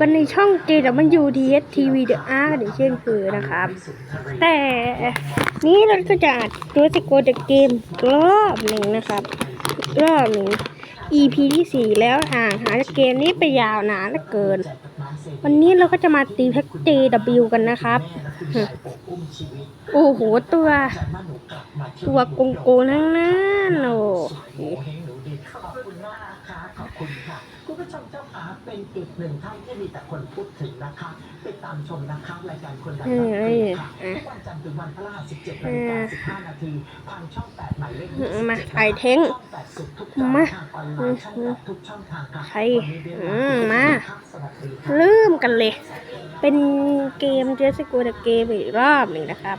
กันในช่อง JWTS TV The Ark อย่างเช่นเคยนะครับ แต่นี้เราก็จะอัดตัวสโกเดเกมรอบหนึ่งนะครับ รอบหนึ่ง EP ที่สี่แล้วห่างหาจากเกมนี้ไปยาวนานเหลือเกิน วันนี้เราก็จะมาตีแพ็ก JW กันนะครับ โอ้โห ตัว ตัวโกงโกงทั้งนั้นโอ้ คุณผู้ชมเจ้าขาเป็นอีกหนึ่งท่านที่มีแต่คนพูดถึงนะคะติดตามชมนะคะรายการคนดังเฮ้ยค่ะเอ้ยทุกวันจันทร์ถึงวันพฤหัส17นาฬิกา15นาทีทางช่อง8หมายเลขอืมมาถ่ายเท้งช่อง8สุดทุกช่องมาทางออนไลน์ช่องแปดทุกช่องทางค่ะใครวันนี้เวลอืมมาสวัสดีค่ะเริ่มกันเลย เป็นเกมเจสกูเดเกมอีกรอบหนึ่งนะครับ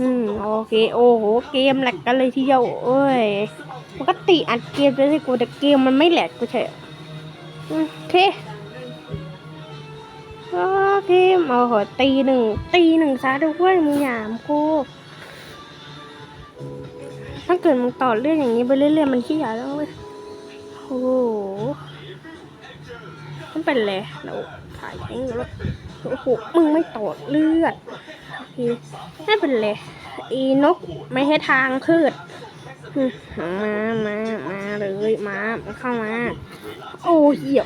อืมโอเคโอ้โหเกมแหลกกันเลยทีเดียวเอ้ย ปกติอัดเกมเจสกูเดเกมมันไม่แหลกกูใช่เหรออืมโอเคโอเคโอ้โหตีหนึ่งตีหนึ่งซะด้วยมึงหยามกูถ้าเกิดมึงต่อเรื่องอย่างนี้ไปเรื่อยๆมันขี้หยาแล้วเว้ยโอ้โหมันเป็นไรเราถ่ายทิ้งแล้วโอ้โหมึงไม่ต่อเลือดโอเคไม่เป็นไรอีนกไม่ให้ทางพืช มามามาเลยมาเข้ามา โอ้เหยีย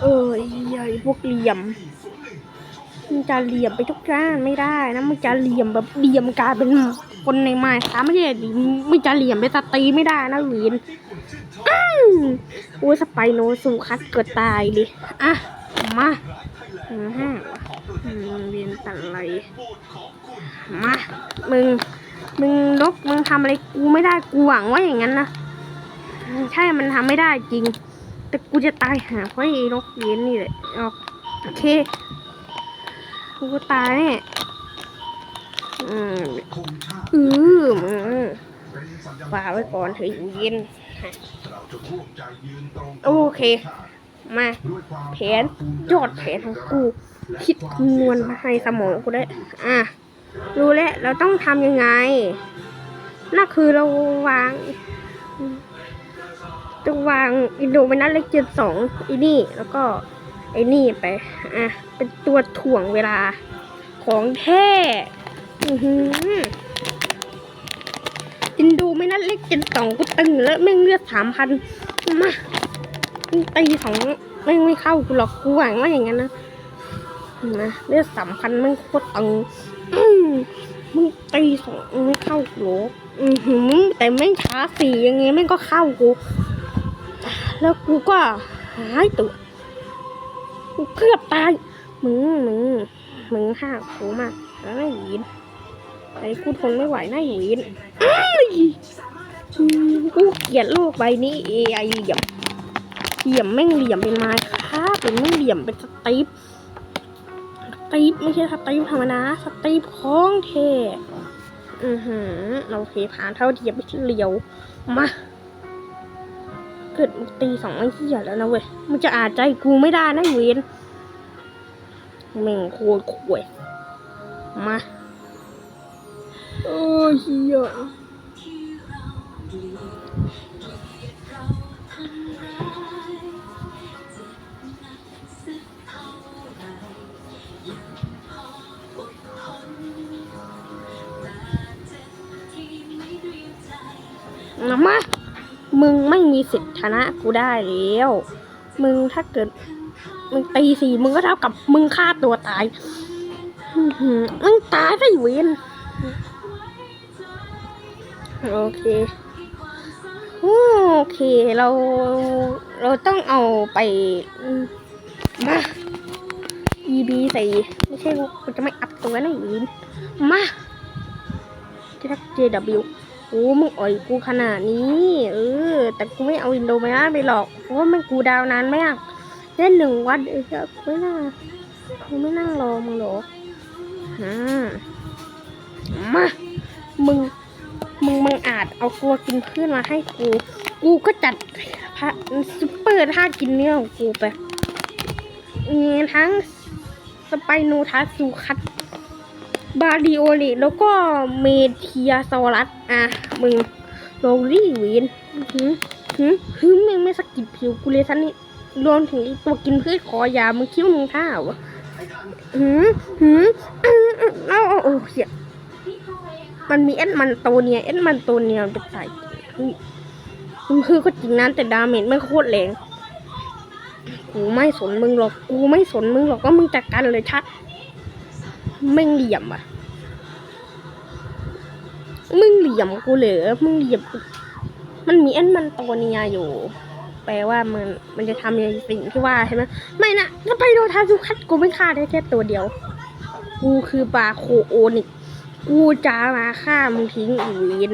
เออใหญ่พวกเหลี่ยมมึงจะเหลี่ยมไปทุกด้านไม่ได้นะมึงจะเหลี่ยมแบบเหลี่ยมกลายเป็นคนในไม้ค้าไม่ใช่ดิมึงจะเหลี่ยมไปสตีไม่ได้นะหวีนอืมโอ้สไปโนสูคัดเกิดตายดิอะมา อืมห้าวะอืมเรียนตัดอะไร มา มึง มึงนกมึงทำอะไรกูไม่ได้ กูหวังว่าอย่างนั้นนะ ใช่ มันทำไม่ได้จริง แต่กูจะตายหาเพราะไอ้นกเรียนนี่แหละโอเค กูตายแน่อืมอือมึงฝากไว้ก่อนเถอะอยู่เย็น โอเค มาแผนยอดแผนของกู คิดคำนวณมาให้สมองกูได้ อะ รู้แล้ว เราต้องทำยังไง นั่นคือเราวางต้องวางอินโดเป็นนัดเล็กเจ็ดสองอีนี่ แล้วก็ไอ้นี่ไป อะ เป็นตัวถ่วงเวลาของแท้อือหืออินโดไม่นัดเล็กเจ็ดสองกูตึงแล้วแม่งเลือดสามพันมา ตีสองแม่งไม่เข้ากูหรอกกูหวังว่าอย่างนั้นนะนะเลือดสามพันแม่งโคตรตึงมึงตีสองไม่เข้ากูหรอกอือหือแต่แม่งช้าสี่ยังไงแม่งก็เข้ากู แล้วกูก็หายตัวกูเกือบตายมึงมึงมึงห้ากูมากนะไอ้หวีนไอ้กูทนไม่ไหวนะไอ้หวีนอ้มกูเกลียดโลกใบนี้เอไอเหี้ย เหลี่ยมแม่งเหลี่ยมเป็นไม้ครับเป็นแม่งเหลี่ยมเป็นสตีฟสตีฟไม่ใช่สตีฟธรรมดาสตีฟของเทอือหือโอเคผ่านเท่าเทียมไปที่เลียวมาเกิดตีสองไอ้เหี้ยแล้วนะเว้ยมึงจะอาจใจกูไม่ได้นะเวนแม่งโคตรข่วยมาโอ้ยเหี้ย มีสิทธิ์ชนะกูได้แล้ว มึงถ้าเกิด มึงตีสี่มึงก็เท่ากับมึงฆ่าตัวตายมึงตายไปเวนโอเคโอเคเราเราต้องเอาไปมา EB ใส่ไม่ใช่กูจะไม่อัพตัวนะอีนมาที่ทัก JW โอ้มึงอ่อยกูขนาดนี้ เออ แต่กูไม่เอาวินโดว์ไปนะไปหรอก เพราะว่ามันกูดาวนานมากเล่นหนึ่งวันเออกูไม่น่ากูไม่นั่งรอมึงหรอกอ่ามา มึง มึงมึงอาจเอาตัวกินเพื่อนมาให้กู กูก็จัดพระซุปเปอร์ท่ากินเนื้อของกูไปมีทั้งสไปโนทัสซูคัต บาริโอลิแล้วก็เมเทียซอรัสอะมึงลงรีวินหืมหืมหืมมึงไม่สกิดผิวกูเลยสันนี่รวมถึงตัวกินพืชคอยามึงคิดว่ามึงข้าวหืมหืมอืมอืมเอาเอาโอ้เสียมันมีเอ็ดมันโตเนียเอ็ดมันโตเนียมันจะใส่มันคือก็จริงนั้นแต่ดาเมจไม่โคตรแรงกูไม่สนมึงหรอกกูไม่สนมึงหรอกว่ามึงจัดการเลยชัด มึงเหลี่ยมอะ มึงเหลี่ยมกูเหรอมึงเหลี่ยมกูมันมีเอ็นมันโตเนียอยู่ แปลว่ามันมันจะทำในสิ่งที่ว่าใช่ไหมไม่นะถ้าไปโดนทาสุคัตกูไม่ฆ่าได้แค่ตัวเดียว กูคือบาโคโอนิก กูจะมาฆ่ามึงทิ้งอีเวน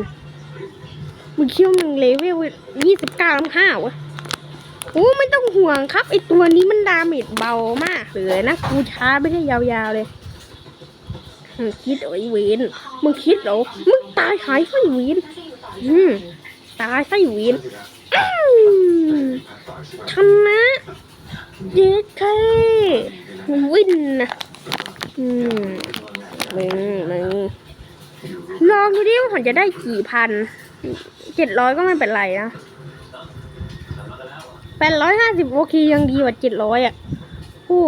มึงคิดว่ามึงเลเวลยี่สิบเก้าล้ำห้าวะโอ้ไม่ต้องห่วงครับไอตัวนี้มันดาเมจเบามากเลยนะ กูช้าไม่ได้ยาวๆเลย มึงคิดเหรอไอเวนมึงคิดเหรอมึงตายหายไฟเวนอืมตายไฟเวนอืมชนะเย้เควินนะอืมมึงมึงลองดูดิว่าผมจะได้กี่พันเจ็ดร้อยก็ไม่เป็นไรนะแปดร้อยห้าสิบโอเคยังดีกว่าเจ็ดร้อยอะ โอ้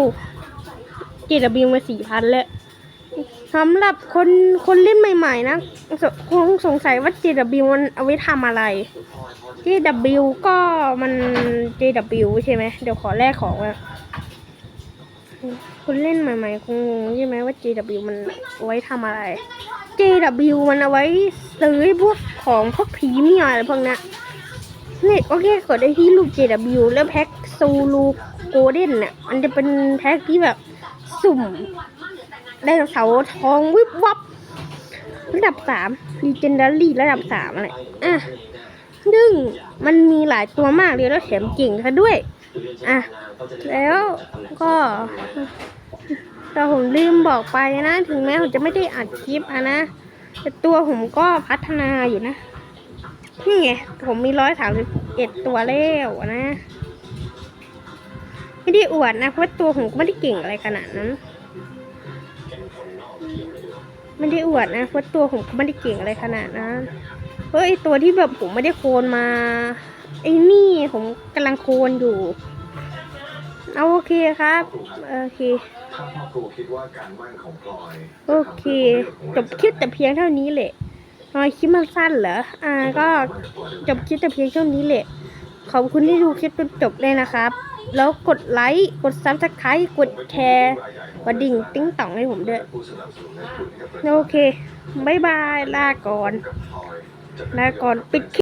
เจ็ดบิวมาสี่พันแล้ว สำหรับคนคนเล่นใหม่ ๆ นะคงสงสัยว่า JW มันเอาไว้ทำอะไร JW ก็มัน JW ใช่ไหมเดี๋ยวขอแลกของอะคนเล่นใหม่ๆคงงงใช่ไหมว่า JW มันเอาไว้ทำอะไร JW มันเอาไว้ซื้อพวกของพวกพรีเมียมอะไรพวกนี้ยนี่โอเคกดได้ที่รูป JW แล้วแพ็คซูลูโกลเด้นเนี่ยมันจะเป็นแพ็คที่แบบสุ่ม ไดโนเสาร์ทองวิบวับระดับสาม Legendary ระดับสามอะไรอะซึ่งมันมีหลายตัวมากเลยแล้วแถมเก่งซะด้วย อะ แล้วก็แต่ผมลืมบอกไปนะ ถึงแม้ผมจะไม่ได้อัดคลิปอะนะ แต่ตัวผมก็พัฒนาอยู่นะ นี่ไง ผมมีร้อยสามสิบเอ็ดตัวแล้วนะ ไม่ได้อวดนะ เพราะว่าตัวผมก็ไม่ได้เก่งอะไรขนาดนั้น ไม่ได้อวดนะเพราะตัวผมก็ไม่ได้เก่งอะไรขนาดนั้นเฮ้ยตัวที่แบบผมไม่ได้โคนมาไอ้นี่ผมกำลังโคนอยู่เอาโอเคครับ โอเคถ้าพ่อครูคิดว่าการมั่นของพลอยโอเคจบคลิปแต่เพียงเท่านี้แหละทำไมคลิปมันสั้นเหรออ่าก็จบคลิปแต่เพียงเท่านี้แหละขอบคุณที่ดูคลิปจนจบเลยนะครับ แล้วกดไลค์ กดซับสไครต์กดแชร์กดดิ่ง ติ้งต่องให้ผมด้วย โอเค บ๊ายบาย ลาก่อนลอยจะลาก่อน ปิดคลิป